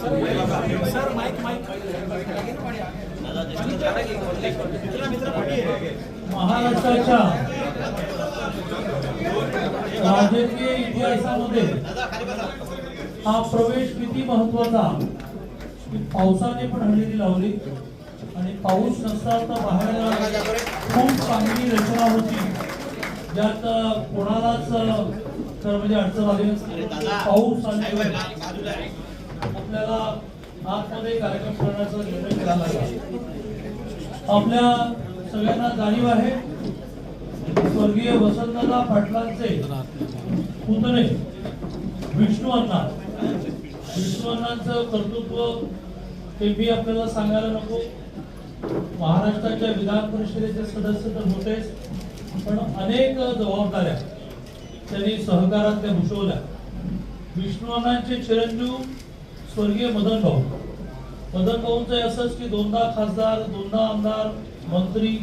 Sir mic महाराष्ट्राच्या राजकीय इतिहासामध्ये हा प्रवेश किती महत्त्वाचा पावसाने पण हजेरी लावली आणि पाऊस नसता तर बाहेर खूप चांगली रचना होती. ज्यात कोणालाच तर म्हणजे अडचण आली पाऊस आणि आपल्याला आतमध्ये कार्यक्रम करण्याचा निर्णय केला लागला. आपल्या सगळ्यांना जाणीव आहे स्वर्गीय वसंतदा पाटलांचे पुतणे विष्णू अण्णा. विष्णू अण्णांचं कर्तृत्व ते मी आपल्याला सांगायला नको. महाराष्ट्राच्या विधान परिषदेचे सदस्य तर होतेच पण अनेक जबाबदाऱ्या त्यांनी सहकारातल्या भूषवल्या. विष्णू अण्णांचे चिरंजीव स्वर्गीय मदन भाऊ. मदन भाऊंचं असंच की दोनदा खासदार दोनदा आमदार मंत्री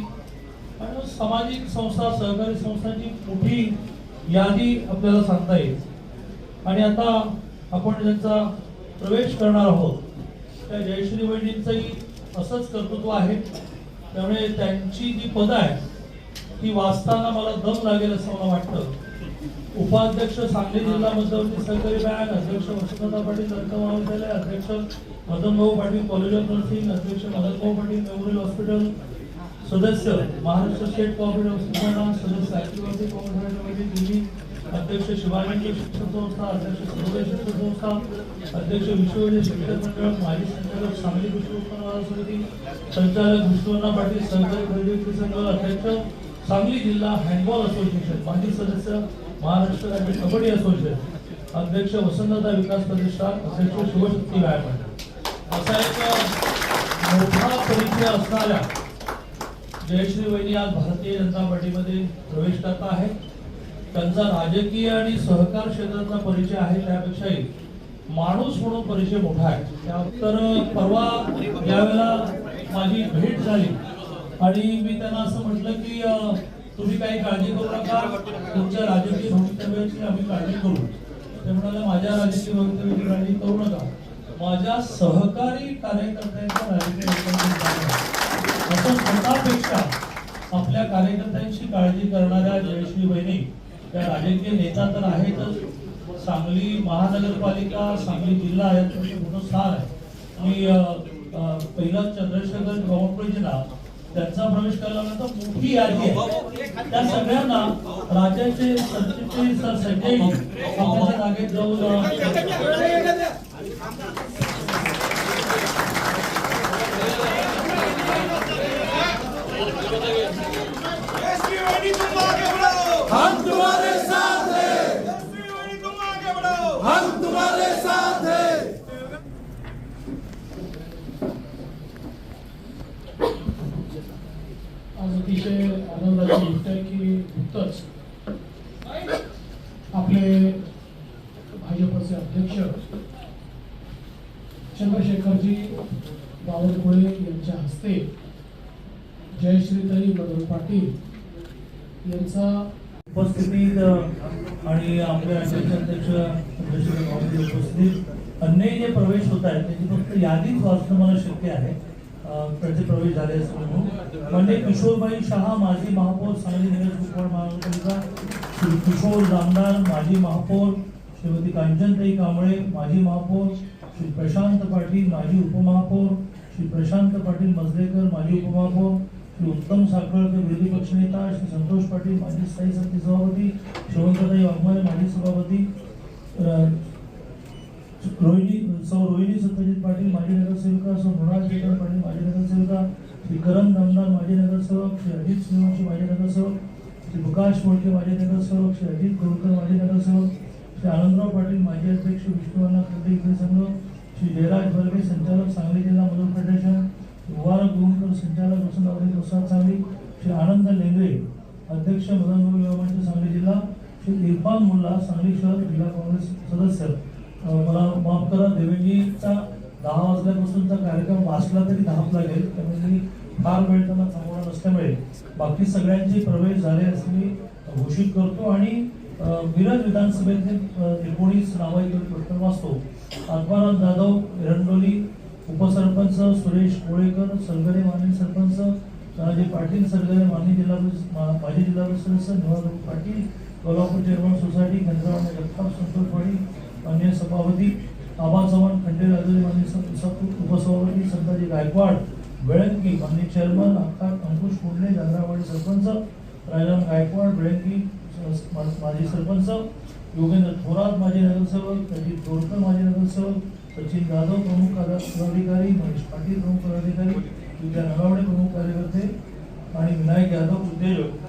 आणि सामाजिक संस्था सहकारी संस्थांची मोठी यादी आपल्याला सांगता येईल. आणि आता आपण ज्यांचा प्रवेश करणार आहोत त्या जयश्री वहिनींचंही असंच कर्तृत्व आहे. त्यामुळे त्यांची जी पदं आहे ती वाचताना मला दम लागेल असं मला वाटतं. उपाध्यक्ष सांगली जिल्हा मध्यवर्ती सहकारी बँक अध्यक्ष वसंतदा पाटील दंत महाविद्यालय अध्यक्ष Madanbhau Patil college of nursing अध्यक्ष मदनभाऊ पाटील मेमोरियल हॉस्पिटल सदस्य महाराष्ट्र स्टेट कोऑपरेटिव्ह हॉस्पिटल सदस्य ऍक्टिव्हिटी कोऑपरेटिव्ह दिल्ली अध्यक्ष शिवानंद शिक्षण संस्था अध्यक्ष सर्वोदय शिक्षण संस्था अध्यक्ष विश्वविद्यालय शिक्षण मंडळ माजी संचालक सांगली कृषी उत्पन्न समिती संचालक विष्णुअण्णा पाटील सहकारी खरेदी विक्री संघ अध्यक्ष सांगली जिल्हा हँडबॉल असोसिएशन माजी सदस्य महाराष्ट्र राज्य कबड्डी असोसिएशन अध्यक्ष वसंतदा विकास प्रतिष्ठान अध्यक्ष शिवशक्ती व्यायाम असा एक मोठा परिचय असणाऱ्या जयश्री वहिनी आज भारतीय जनता पार्टीमध्ये प्रवेश करत आहेत. त्यांचा राजकीय आणि सहकार क्षेत्राचा परिचय आहे. त्यापेक्षाही माणूस म्हणून परिचय मोठा आहे. त्या- तर परवा यावेळेला माझी भेट झाली. आणि मी त्यांना असं म्हटलं की तुम्ही काही काळजी करू नका. तुमच्या राजकीय भवितव्याची आम्ही काळजी करू. ते म्हणाले माझ्या राजकीय भवितव्याची काळजी करू नका. माझ्या सहकारी कार्यकर्त्यांच्या राजकीय असं स्वतःपेक्षा आपल्या कार्यकर्त्यांची काळजी करणाऱ्या जयश्री बहिणी त्या राजकीय नेता तर आहेतच. सांगली महानगरपालिका सांगली जिल्हा यात मोठं स्थान आहे. मी पहिला चंद्रशेखर गवळप्रजींना त्यांचा प्रवेश केल्यानंतर मोठी यादी आहे. त्या सगळ्यांना राज्याचे सरचिटणीस संजय आपल्या जागेत जाऊन अतिशय आनंदाची गोष्ट आहे की नुकतंच आपले भाजपचे अध्यक्ष चंद्रशेखरजी बावनकुळे यांच्या हस्ते जयश्रीताई मदन पाटील यांचा उपस्थितीत आणि आपले अध्यक्ष चंद्रशेखर बावनकुळे उपस्थित अन्य जे प्रवेश होत आहेत त्याची फक्त यादीच वाचणं मला शक्य आहे. त्याचे प्रवेश झाले असं म्हणजे किशोरबाई शहा माजी महापौर सांगली नगर कुपवाड महानगरपालिका श्री किशोर जामदार माजी महापौर श्रीमती कांचनताई कांबळे माजी महापौर श्री प्रशांत पाटील माजी उपमहापौर श्री प्रशांत पाटील मजलेकर माजी उपमहापौर श्री उत्तम साखळकर विरोधी पक्षनेता श्री संतोष पाटील माजी स्थायी समिती सभापती श्रीवंतताई वाघमारे माजी सभापती रोहिणी सौ रोहिणी सत्यजित पाटील माजी नगरसेविका सौ मृणाल चेतन पाटील माजी नगरसेविका श्री करण दमदार माजी नगरसेवक श्री अजित सूर्यवंशी माजी नगरसेवक श्री प्रकाश मोळके माजी नगरसेवक श्री अजित गोरकर माजी नगरसेवक श्री आनंदराव पाटील माजी अध्यक्ष विष्णुवर्णा खरेदी इकडे संघ श्री जयराज बर्गे संचालक सांगली जिल्हा मदत फेडरेशन मुबारक गुंकर संचालक वसंतरावजी प्रसाद सांगली श्री आनंद लेंगरे अध्यक्ष मदन गोविंद सांगली जिल्हा श्री इरफान मुल्ला सांगली शहर जिल्हा काँग्रेस सदस्य. मला माफ करा देवेंजीचा दहा वाजल्यापासूनचा कार्यक्रम वाचला तरी धाप लागेल. त्यामुळे मी फार वेळ त्यांना थांबवणार नसल्यामुळे बाकी सगळ्यांचे प्रवेश झाले असं मी घोषित करतो. आणि अ, मिरज विधानसभेचे एकोणीस नावांची प्रश्न वाचतो. आत्माराम जाधव एरंडोली उपसरपंच सुरेश कोळेकर सरगरे माननीय सरपंच तानाजी पाटील सरगरे माननीय जिल्हा माजी जिल्हा परिषद सदस्य निवास पाटील कोल्हापूर चेअरमन सोसायटी माननीय सभापती आबा चव्हाण खंडे राजूरी माननीय उपसभापती संताजी गायकवाड बेळंकी माननीय चेअरमन आकाश अंकुश कुंडले जांगरावाडी सरपंच राजाराम गायकवाड बेळंकी माजी सरपंच योगेंद्र थोरात माजी नगरसेवक अजित तोडकर माजी नगरसेवक सचिन जाधव प्रमुख पदाधिकारी महेश पाटील प्रमुख पदाधिकारी विद्या नगावडे प्रमुख कार्यकर्ते आणि विनायक यादव उद्योजक.